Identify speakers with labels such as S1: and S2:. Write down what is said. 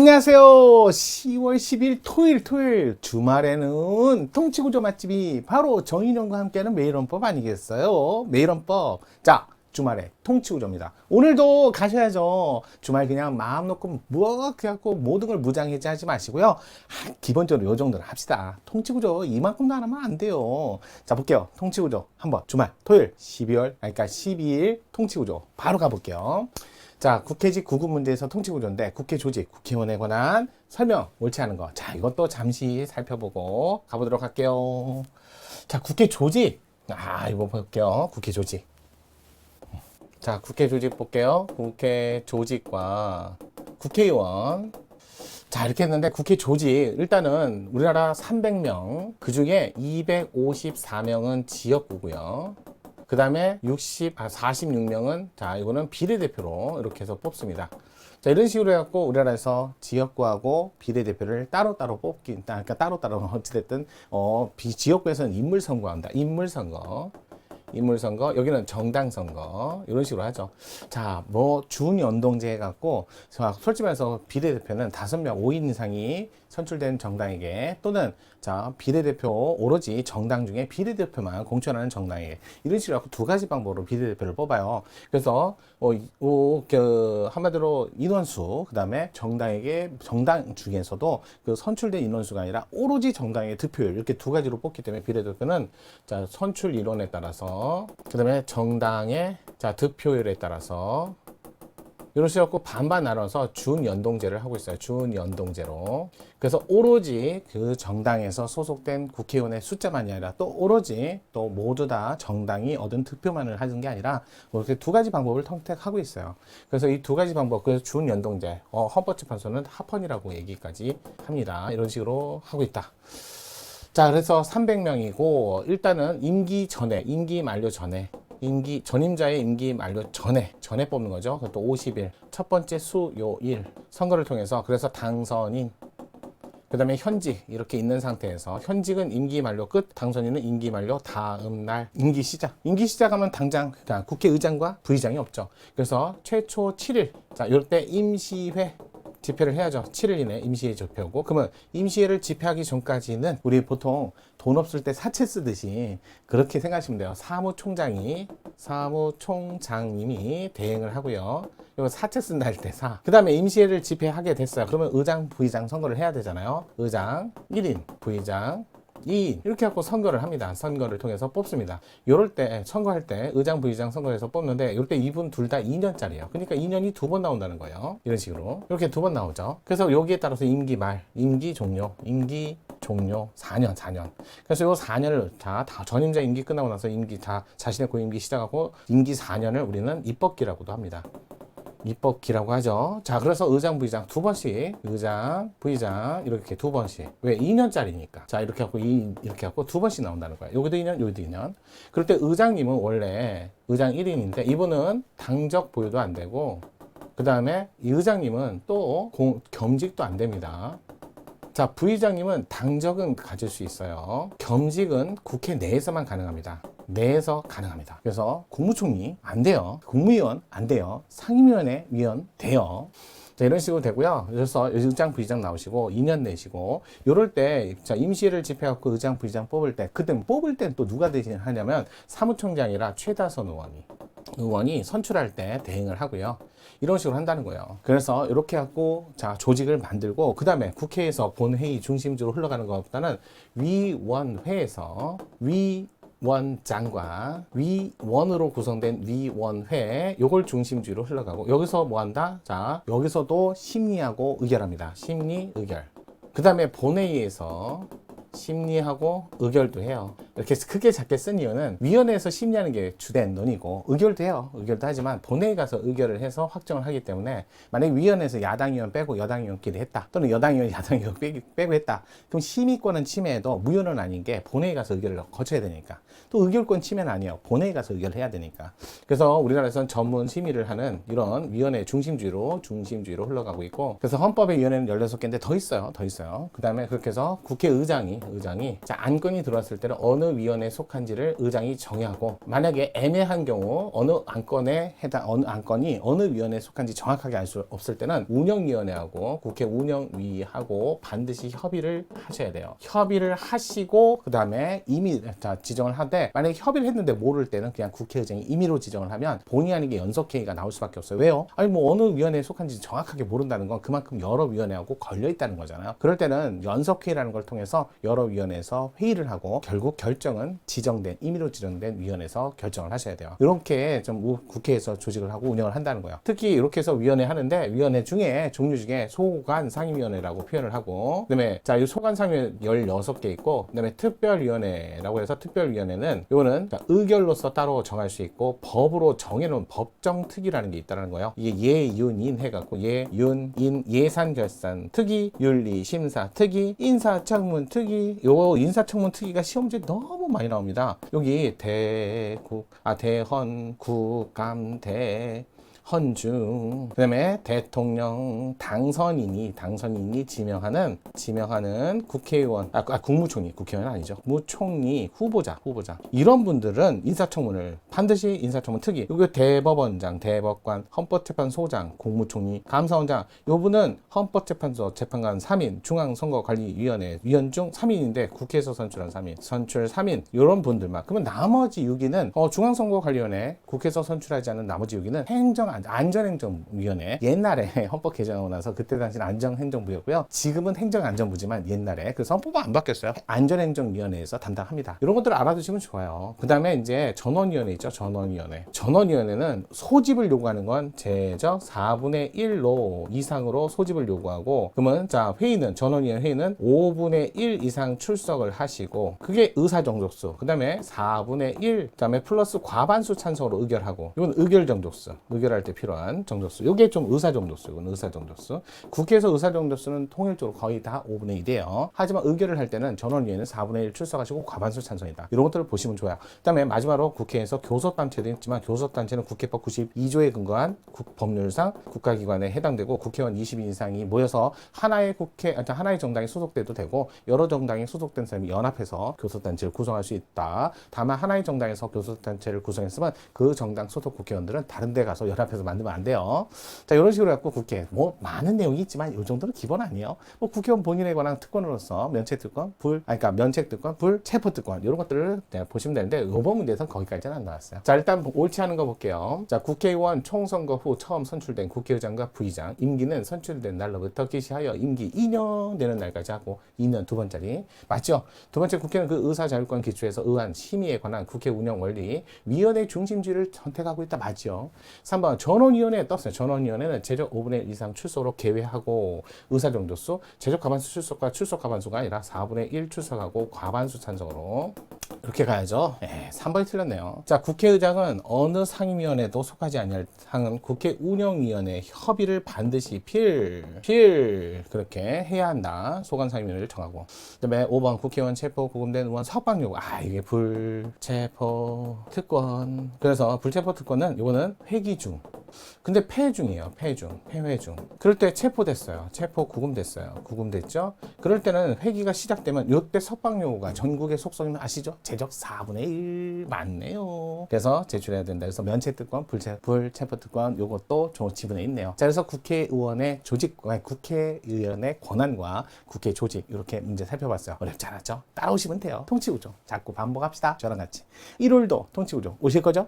S1: 안녕하세요. 10월 10일 토요일 토요일 주말에는 통치구조 맛집이 바로 정인영과 함께하는 매일원법 아니겠어요? 매일원법. 자, 주말에 통치구조입니다. 오늘도 가셔야죠. 주말 그냥 마음 놓고 무엇 해 갖고 모든 걸 무장해제 하지 마시고요. 한 기본적으로 요 정도는 합시다. 통치구조 이만큼도 안 하면 안 돼요. 자 볼게요. 통치구조 한번 주말 토요일 12월 그러니까 12일 통치구조 바로 가볼게요. 자, 국회직 구급 문제에서 통치구조인데 국회 조직, 국회의원에 관한 설명 옳지 않은 거. 자, 이것도 잠시 살펴보고 가보도록 할게요. 자, 국회 조직. 아, 이거 볼게요. 국회 조직. 자, 국회 조직 볼게요. 국회 조직과 국회의원. 자, 이렇게 했는데 국회 조직 일단은 우리나라 300명, 그 중에 254명은 지역구고요. 그 다음에 60, 아, 46명은, 자, 이거는 비례대표로 이렇게 해서 뽑습니다. 자, 이런 식으로 해갖고 우리나라에서 지역구하고 비례대표를 따로따로 뽑기, 그러니까 따로따로 어찌됐든, 어, 비, 지역구에서는 인물 선거한다. 인물 선거. 인물선거, 여기는 정당선거, 이런 식으로 하죠. 자, 뭐, 준연동제 해갖고, 자, 솔직히 말해서 비례대표는 다섯 명 5인 이상이 선출된 정당에게 또는 자, 비례대표 오로지 정당 중에 비례대표만 공천하는 정당에게 이런 식으로 두 가지 방법으로 비례대표를 뽑아요. 그래서, 어, 이- 어, 그, 한마디로 인원수, 그 다음에 정당에게, 정당 중에서도 그 선출된 인원수가 아니라 오로지 정당의 득표율 이렇게 두 가지로 뽑기 때문에 비례대표는 자, 선출 인원에 따라서 그 다음에 정당의 자, 득표율에 따라서 이런 식으로 반반 나눠서 준연동제를 하고 있어요. 준연동제로. 그래서 오로지 그 정당에서 소속된 국회의원의 숫자만이 아니라 또 오로지 또 모두 다 정당이 얻은 득표만을 하는 게 아니라 뭐 이렇게 두 가지 방법을 선택하고 있어요. 그래서 이 두 가지 방법, 그래서 준연동제, 어, 헌법재판소는 합헌이라고 얘기까지 합니다. 이런 식으로 하고 있다. 자, 그래서 300명이고 일단은 임기 전에, 임기 만료 전에 임기 전임자의 임기 만료 전에 전에 뽑는 거죠. 그것도 50일 첫 번째 수요일 선거를 통해서 그래서 당선인 그다음에 현직 이렇게 있는 상태에서 현직은 임기 만료 끝, 당선인은 임기 만료 다음 날 임기 시작. 임기 시작하면 당장 그러니까 국회의장과 부의장이 없죠. 그래서 최초 7일 자, 이럴 때 임시회 집회를 해야죠. 7일 이내 임시회 집회고 그러면 임시회를 집회하기 전까지는 우리 보통 돈 없을 때 사채 쓰듯이 그렇게 생각하시면 돼요. 사무총장이 사무총장님이 대행을 하고요. 이거 사채 쓴다 할 때 사. 그 다음에 임시회를 집회하게 됐어요. 그러면 의장, 부의장 선거를 해야 되잖아요. 의장 1인, 부의장 2인 이렇게 갖고 선거를 합니다. 선거를 통해서 뽑습니다. 요럴 때 선거할 때 의장 부의장 선거에서 뽑는데 요럴 때 이분 둘 다 2년짜리예요. 그러니까 2년이 두 번 나온다는 거예요. 이런 식으로 이렇게 두 번 나오죠. 그래서 여기에 따라서 임기 말, 임기 종료, 임기 종료 4년, 4년. 그래서 요 4년을 다, 다 전임자 임기 끝나고 나서 임기 다 자신의 고임기 시작하고 임기 4년을 우리는 입법기라고도 합니다. 입법기라고 하죠. 자, 그래서 의장, 부의장 두 번씩, 의장, 부의장 이렇게 두 번씩. 왜? 2년짜리니까. 자, 이렇게 하고 이 이렇게 하고 두 번씩 나온다는 거야. 여기도 2년, 여기도 2년. 그럴 때 의장님은 원래 의장 1인인데 이분은 당적 보유도 안 되고 그 다음에 이 의장님은 또 공, 겸직도 안 됩니다. 자, 부의장님은 당적은 가질 수 있어요. 겸직은 국회 내에서만 가능합니다. 내에서 가능합니다. 그래서 국무총리 안 돼요. 국무위원 안 돼요. 상임위원회 위원 돼요. 자, 이런 식으로 되고요. 그래서 의장, 부의장 나오시고 2년 내시고 요럴 때 자, 임시회를 집회하고 의장, 부의장 뽑을 때 그때 뽑을 땐 또 누가 대신하냐면 사무총장이라 최다선 의원이 의원이 선출할 때 대행을 하고요. 이런 식으로 한다는 거예요. 그래서 이렇게 갖고 자 조직을 만들고 그 다음에 국회에서 본회의 중심주로 흘러가는 것보다는 위원회에서 위 원장과 위원으로 구성된 위원회 요걸 중심주로 흘러가고 여기서 뭐 한다? 자 여기서도 심리하고 의결합니다. 심리 의결. 그 다음에 본회의에서 심리하고 의결도 해요. 이렇게 크게 작게 쓴 이유는 위원회에서 심리하는 게 주된 논의고 의결도 해요. 의결도 하지만 본회의 가서 의결을 해서 확정을 하기 때문에 만약에 위원회에서 야당 의원 빼고 여당 의원끼리 했다. 또는 여당 의원 야당 의원 빼고 했다. 그럼 심의권은 침해해도 무효는 아닌 게 본회의 가서 의결을 거쳐야 되니까. 또 의결권 침해는 아니에요. 본회의 가서 의결해야 되니까. 그래서 우리나라에서는 전문 심의를 하는 이런 위원회 중심주의로 중심주의로 흘러가고 있고 그래서 헌법의 위원회는 16개인데 더 있어요. 더 있어요. 그 다음에 그렇게 해서 국회의장이 의장이 자, 안건이 들어왔을 때는 어느 위원회에 속한지를 의장이 정의하고 만약에 애매한 경우 어느 안건에 해당 어느 안건이 어느 위원회에 속한지 정확하게 알 수 없을 때는 운영위원회하고 국회 운영위하고 반드시 협의를 하셔야 돼요. 협의를 하시고 그 다음에 임의 자, 지정을 하되 만약에 협의를 했는데 모를 때는 그냥 국회의장이 임의로 지정을 하면 본의 아니게 연석회의가 나올 수밖에 없어요. 왜요? 아니 뭐 어느 위원회에 속한지 정확하게 모른다는 건 그만큼 여러 위원회하고 걸려 있다는 거잖아요. 그럴 때는 연석회의라는 걸 통해서 여러 위원회에서 회의를 하고 결국 결정은 지정된 임의로 지정된 위원회에서 결정을 하셔야 돼요. 이렇게 좀 우- 국회에서 조직을 하고 운영을 한다는 거예요. 특히 이렇게 해서 위원회 하는데 위원회 중에 종류 중에 소관 상임위원회라고 표현을 하고 그다음에 자, 이 소관 상임위 16개 있고 그다음에 특별위원회라고 해서 특별위원회는 이거는 자, 의결로서 따로 정할 수 있고 법으로 정해놓은 법정특위라는 게 있다는 거예요. 이게 예윤인 해갖고 예윤인 예산 결산 특위 윤리 심사 특위 인사청문 특위 요 인사청문 특위가 시험지에 너무 많이 나옵니다. 여기 대국 아 대헌 국감 대 헌중 그다음에 대통령 당선인이 당선인이 지명하는 지명하는 국회의원 아, 아 국무총리 국회의원 아니죠. 국무총리 후보자 후보자. 이런 분들은 인사청문을 반드시 인사청문 특위. 이거 대법원장 대법관 헌법재판소장 국무총리 감사원장. 요분은 헌법재판소 재판관 3인 중앙선거관리위원회 위원 중 3인인데 국회에서 선출한 3인 선출 3인. 이런 분들만 그러면 나머지 6인은 어, 중앙선거관리위원회 국회에서 선출하지 않은 나머지 6인은 행정 안전행정위원회. 옛날에 헌법 개정하고 나서 그때 당시는 안전행정부였고요. 지금은 행정안전부지만 옛날에 그래서 헌법은 안 바뀌었어요. 안전행정위원회에서 담당합니다. 이런 것들을 알아두시면 좋아요. 그 다음에 이제 전원위원회 있죠 전원위원회. 전원위원회는 소집을 요구하는 건 제적 4분의 1로 이상으로 소집을 요구하고 그러면 자 회의는 전원위원 회의는 5분의 1 이상 출석을 하시고 그게 의사 정족수. 그 다음에 4분의 1 그다음에 플러스 과반수 찬성으로 의결하고 이건 의결 정족수 의결할 때 필요한 정족수. 이게 좀 의사 정족수 이건 의사 정족수. 국회에서 의사 정족수는 통일적으로 거의 다 5분의 1이에요. 하지만 의결을 할 때는 전원위원회는 4분의 1 출석하시고 과반수 찬성이다. 이런 것들을 보시면 좋아요. 그다음에 마지막으로 국회에서 교섭단체도 있지만 교섭단체는 국회법 92조에 근거한 국- 법률상 국가기관에 해당되고 국회의원 20인 이상이 모여서 하나의 국회, 아니, 하나의 정당에 소속돼도 되고 여러 정당에 소속된 사람이 연합해서 교섭단체를 구성할 수 있다. 다만 하나의 정당에서 교섭단체를 구성했으면 그 정당 소속 국회의원들은 다른 데 가서 연합해서 만들면 안 돼요. 자, 이런 식으로 해갖고 국회, 뭐 많은 내용이 있지만 이 정도는 기본 아니에요. 뭐 국회의원 본인에 관한 특권으로서 면책 특권, 불, 아니, 그러니까 면책 특권, 불, 체포 특권 이런 것들을 네, 보시면 되는데 이번 문제에서는 거기까지는 안 나왔어요. 자, 일단 옳지 않은 거 볼게요. 자, 국회의원 총선거 후 처음 선출된 국회의장과 부의장 임기는 선출된 날로부터 개시하여 임기 2년 되는 날까지 하고 2년 두 번짜리 맞죠? 두 번째 국회는 그 의사 자율권 기초에서 의안 심의에 관한 국회 운영 원리 위원회 중심주의를 선택하고 있다 맞죠? 3번 전원위원회에 떴어요. 전원위원회는 제적 5분의 1 이상 출석으로 개회하고 의사정도수 제적 과반수 출석과 출석 과반수가 아니라 4분의 1 출석하고 과반수 찬성으로 이렇게 가야죠. 예, 3번이 틀렸네요. 자, 국회의장은 어느 상임위원회도 속하지 아니할 상은 국회 운영위원회 협의를 반드시 필, 필 그렇게 해야 한다. 소관 상임위원회를 정하고. 그다음에 5번 국회의원 체포 구금된 의원 석방 요구. 아, 이게 불체포 특권. 그래서 불체포 특권은 이거는 회기 중. 근데 폐 중이에요. 폐 중, 폐회 중. 그럴 때 체포됐어요. 체포 구금됐어요. 구금됐죠? 그럴 때는 회기가 시작되면 이때 석방 요구가 전국의 속성이면 아시죠? 제적 4분의 1 맞네요. 그래서 제출해야 된다. 그래서 면책특권, 불체, 불체포특권 요것도 조 지분에 있네요. 자, 그래서 국회의원의 조직, 국회의원의 권한과 국회 조직 이렇게 문제 살펴봤어요. 어렵지 않았죠? 따라오시면 돼요. 통치구조. 자꾸 반복합시다. 저랑 같이. 1월도 통치구조 오실 거죠?